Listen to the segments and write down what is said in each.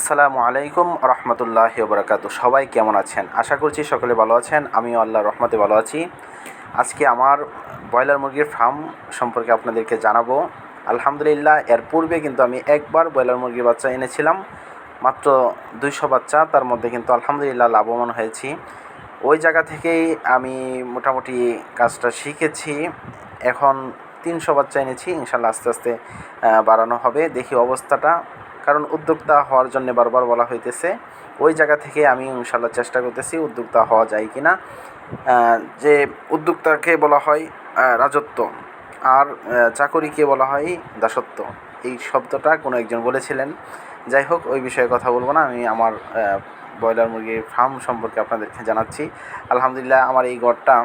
আসসালামু আলাইকুম রহমতুল্লাহ বরকাত সবাই কেমন আছেন? আশা করছি সকলে ভালো আছেন। আমিও আল্লাহ রহমতে ভালো আছি। আজকে আমার ব্রয়লার মুরগির ফার্ম সম্পর্কে আপনাদেরকে জানাব। আলহামদুলিল্লাহ, এর পূর্বে কিন্তু আমি একবার ব্রয়লার মুরগির বাচ্চা এনেছিলাম। মাত্র দুইশো বাচ্চা, তার মধ্যে কিন্তু আলহামদুলিল্লাহ লাভবান হয়েছি। ওই জায়গা থেকেই আমি মোটামুটি কাজটা শিখেছি। এখন তিনশো বাচ্চা এনেছি। ইনশাল্লাহ আস্তে আস্তে বাড়ানো হবে। দেখি অবস্থাটা। কারণ উদ্যোক্তা হওয়ার জন্য বারবার বলা হইতেছে, ওই জায়গা থেকে আমি ইনশাল্লাহ চেষ্টা করতেছি উদ্যোক্তা হওয়া যায় কি না যে উদ্যোক্তাকে বলা হয় রাজত্ব আর চাকরিকে বলা হয় দাসত্ব। এই শব্দটা কোনো একজন বলেছিলেন। যাই হোক, ওই বিষয়ে কথা বলব না। আমি আমার ব্রয়লার মুরগির ফার্ম সম্পর্কে আপনাদেরকে জানাচ্ছি। আলহামদুলিল্লাহ আমার এই গড়টা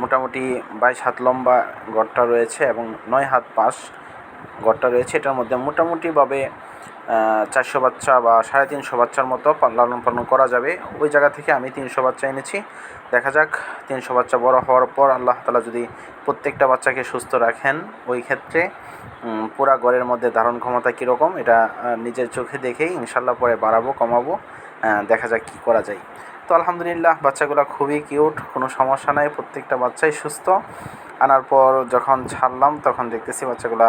মোটামুটি বাইশ হাত লম্বা গড়টা রয়েছে এবং নয় হাত পাশ। গড়টা রয়েছে। এটার মধ্যে মোটামুটিভাবে চারশো বাচ্চা বা সাড়ে তিনশো বাচ্চার মতো লালন পালন করা যাবে। ওই জায়গা থেকে আমি তিনশো বাচ্চা এনেছি। দেখা যাক, তিনশো বাচ্চা বড় হওয়ার পর আল্লাহ তালা যদি প্রত্যেকটা বাচ্চাকে সুস্থ রাখেন, ওই ক্ষেত্রে পুরা গড়ের মধ্যে ধারণ ক্ষমতা কীরকম, এটা নিজের চোখে দেখেই ইনশাল্লাহ পরে বাড়াবো, কমাবো। দেখা যাক কী করা যায়। তো আলহামদুলিল্লাহ, বাচ্চাগুলো খুবই কিউট, কোনো সমস্যা নাই, প্রত্যেকটা বাচ্চাই সুস্থ। আনার পর যখন ছাড়লাম, তখন দেখতেছি বাচ্চাগুলো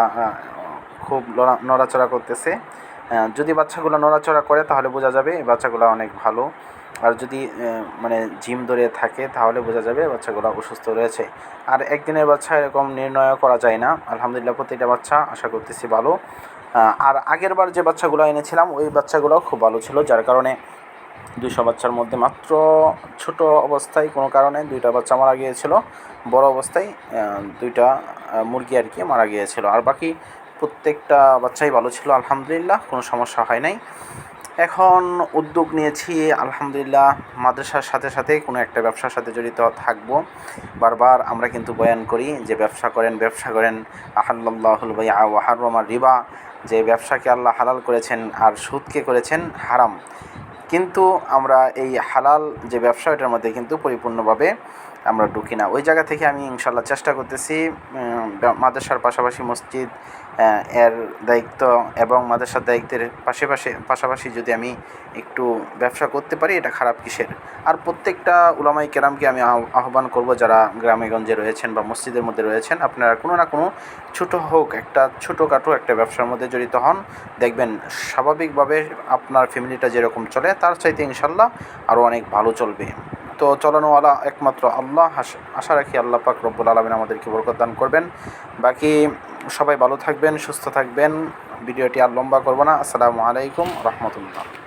খুব নড়াচড়া করতেছে। যদি বাচ্চাগুলো নড়াচড়া করে, তাহলে বোঝা যাবে বাচ্চাগুলো অনেক ভালো। আর যদি মানে জিম ধরে থাকে, তাহলে বোঝা যাবে বাচ্চাগুলো অসুস্থ রয়েছে। আর একদিনের বাচ্চা এরকম নির্ণয় করা যায় না। আলহামদুলিল্লাহ, প্রতিটা বাচ্চা আশা করতেছি ভালো। আর আগের বার যে বাচ্চাগুলো এনেছিলাম, ওই বাচ্চাগুলো খুব ভালো ছিল, যার কারণে দুইশো বাচ্চার মধ্যে মাত্র ছোট অবস্থায় কোনো কারণে দুইটা বাচ্চা মারা গিয়েছিল, বড় অবস্থায় দুইটা মুরগি আর কি মারা গিয়েছিল। আর বাকি প্রত্যেকটা বাচ্চাই ভালো ছিল, আলহামদুলিল্লাহ, কোনো সমস্যা হয় নাই। এখন উদ্যোগ নিয়েছি, আলহামদুলিল্লাহ, মাদ্রাসার সাথে সাথে কোনো একটা ব্যবসার সাথে জড়িত থাকব। বারবার আমরা কিন্তু বয়ান করি যে, ব্যবসা করেন ব্যবসা করেন আহাল্লাহুল ভাই আহারমার রিবা। যে ব্যবসাকে আল্লাহ হালাল করেছেন আর সুদকে করেছেন হারাম। কিন্তু আমরা এই হালাল যে ব্যবসা এটার মধ্যে কিন্তু পরিপূর্ণভাবে আমরা ঢুকি না। ওই জায়গা থেকে আমি ইনশাল্লাহ চেষ্টা করতেছি মাদ্রাসার পাশাপাশি মসজিদ এর দায়িত্ব এবং মাদ্রাসার দায়িত্বের পাশাপাশি পাশাপাশি যদি আমি একটু ব্যবসা করতে পারি, এটা খারাপ কিসের? আর প্রত্যেকটা উলামাই কেরামকে আমি আহ্বান করব, যারা গ্রামেগঞ্জে রয়েছেন বা মসজিদের মধ্যে রয়েছেন, আপনারা কোনো না কোনো ছোটো হোক, একটা ছোটোখাটো একটা ব্যবসার মধ্যে জড়িত হন। দেখবেন স্বাভাবিকভাবে আপনার ফ্যামিলিটা যেরকম চলে, তার চাইতে ইনশাল্লাহ আরও অনেক ভালো চলবে। তো চলানোওয়ালা একমাত্র আল্লাহ, আশা রাখি আল্লাহ পাক রব্বুল আলমিন আমাদেরকে বরকত দান করবেন। বাকি সবাই ভালো থাকবেন, সুস্থ থাকবেন। ভিডিওটি আর লম্বা করব না। আসসালামু আলাইকুম রহমতুল্লাহ।